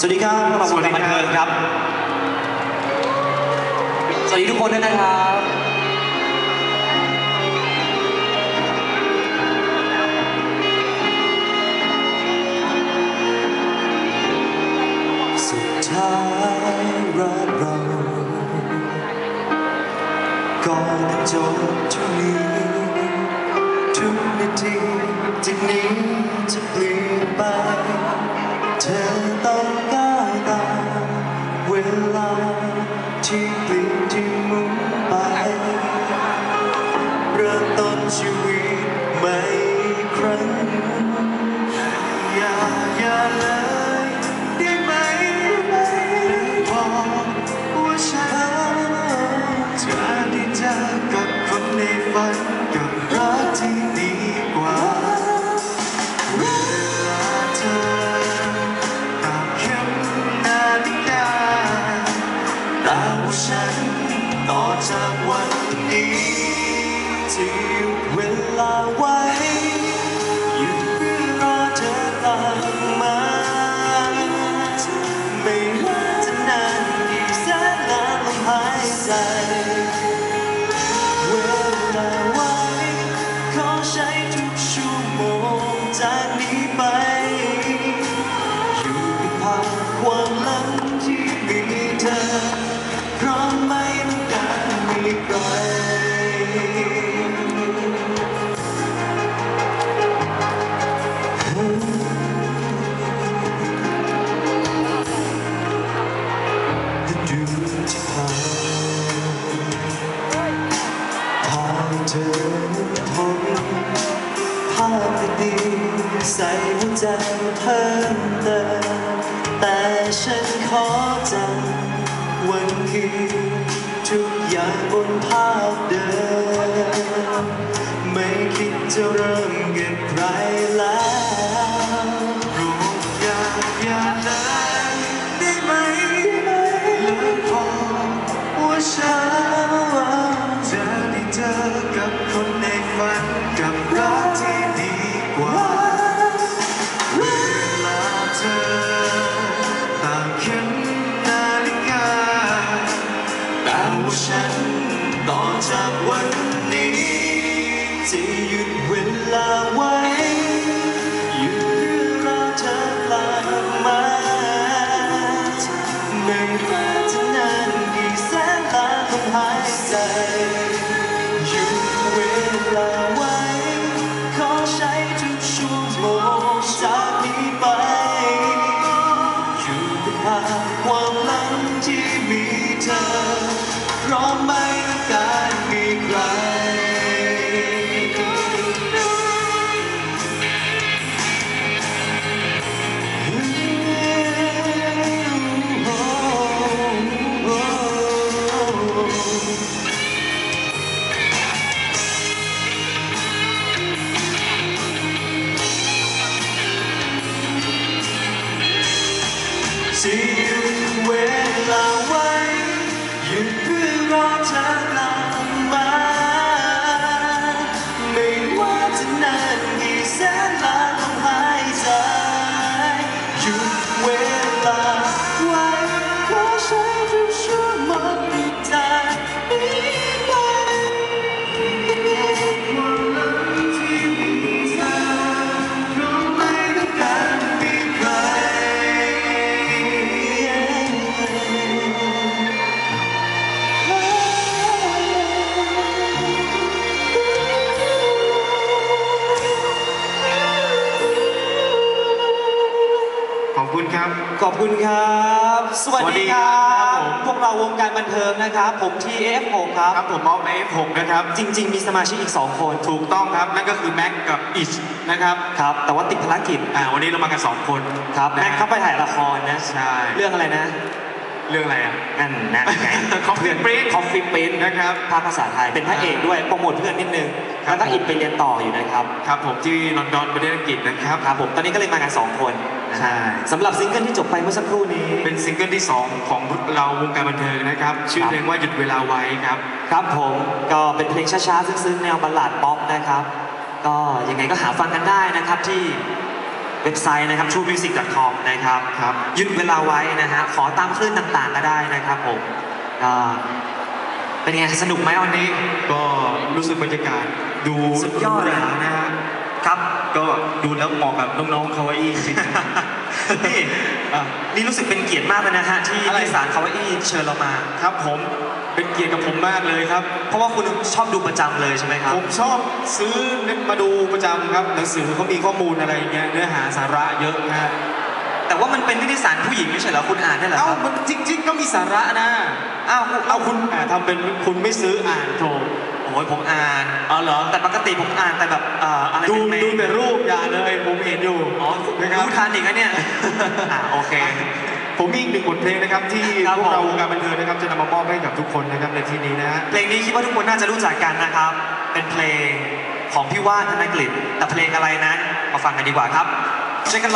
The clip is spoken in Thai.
สวัสดีครับพวกเราวงการบันเทิงครับ สวัสดีทุกคนด้วยนะครับ สุดท้ายรักเราก่อนจบเท่านี้ทุกนาทีจากนี้จะเปลี่ยนไป เธอต้อง ฉัน ต่อจากวันนี้ที่หยุดเวลาไว้ ฤ จะเริ่มเกับใครแล้วรู้อยากอยากเลยได้ไหมและพอว่าฉันจะได้เจอกับคนในฝันกับรักที่ดีกว่าเวลาเธอตามเข็มนาฬิกาแต่ว่าฉันต่อจากวันนี้จะหยุ ที่ห อบคุณครับ สวัสสวัสดีดีคครัรับผมพวกเราวงการบันเทิงนะครับ ผม TF6 ครับ ครับผมมอบใน F6 นะครับ จริง ๆ มีสมาชิกอีก 2 คน ถูกต้องครับ นั่นก็คือแม็กกับอิชนะครับ ครับ แต่ว่าติดภารกิจ อ่า วันนี้เรามากันสองคน ครับนะแม็กเขาไปถ่ายละครนะ ใช่ เรื่องอะไรนะ เรื่องอะไรอะ นั่นนะไง Coffee Prince คอฟฟี่ปรินนะครับ ภาคภาษาไทยเป็นพระเอกด้วยโปรโมทเพื่อนนิดนึงครับ แล้วก็อินไปเรียนต่ออยู่นะครับครับผมที่ลอนดอนประเทศอังกฤษนะครับ ครับผมตอนนี้ก็เลยมากัน2คนนะฮะใช่ สำหรับซิงเกิลที่จบไปเมื่อสักครู่นี้ เป็นซิงเกิลที่ 2 ของเราวงการบันเทิงนะครับ ชื่อครับเพลงว่าหยุดเวลาไว้ครับ ครับผมก็เป็นเพลงช้าๆ ซึ้งๆ แนวบัลลาดป๊อปนะครับ ก็ยังไงก็หาฟังกันได้นะครับที่ เว็บไซต์นะครับ truemusic.com นะครับครับ ยึดเวลาไว้นะฮะขอตามคลื่นต่างๆก็ได้นะครับผมอ่าเป็นไงสนุกไหมวันนี้ ก็รู้สึกบรรยากาศดูสุดยอดหรูหรานะฮะครับ ก็ดูแล้วเหมาะกับน้องๆคาวาอี้จริง นี่อะ นี่รู้สึกเป็นเกียรติมากเลยนะฮะที่อะไร ที่สารคาวาอี้เชิญเรามาๆครับผมเป็นเกียรติกับผมมากเลยครับ เพราะว่าคุณชอบดูประจำเลยใช่ไหมครับ ผมชอบซื้อมาดูประจำครับหนังสือเขามีข้อมูลอะไรอย่างเงี้ยเนื้อหาสาระเยอะนะฮะแต่ว่ามันเป็นนิตยสารผู้หญิงไม่ใช่เหรอคุณอ่านได้เหรอเอ้าครับมันจริง ๆ ก็มีสาระนะอ้าวเอาคุณอ่าทำเป็นคุณไม่ซื้ออ่านโถ โอ้ยผมอ่านเอาเหรอแต่ปกติผมอ่านแต่แบบเอ่ออะไรดูเป็นเมดูแต่รูปอย่าเลยผมเห็นอยู่อ๋อนะครับรู้ทันอีกแล้วเนี่ยอ่าโอเค ผมมีอีกหนึ่งบทเพลงนะครับ ที่ครับพวกเราผมวงการบันเทิงนะครับจะนำมามอบให้กับทุกคนนะครับในที่นี้นะฮะเพลงนี้คิดว่าทุกคนน่าจะรู้จักกันนะครับ เป็นเพลงของพี่ว่านธนกฤษแต่เพลงอะไรนั้นมาฟังกันดีกว่าครับช่วยกัน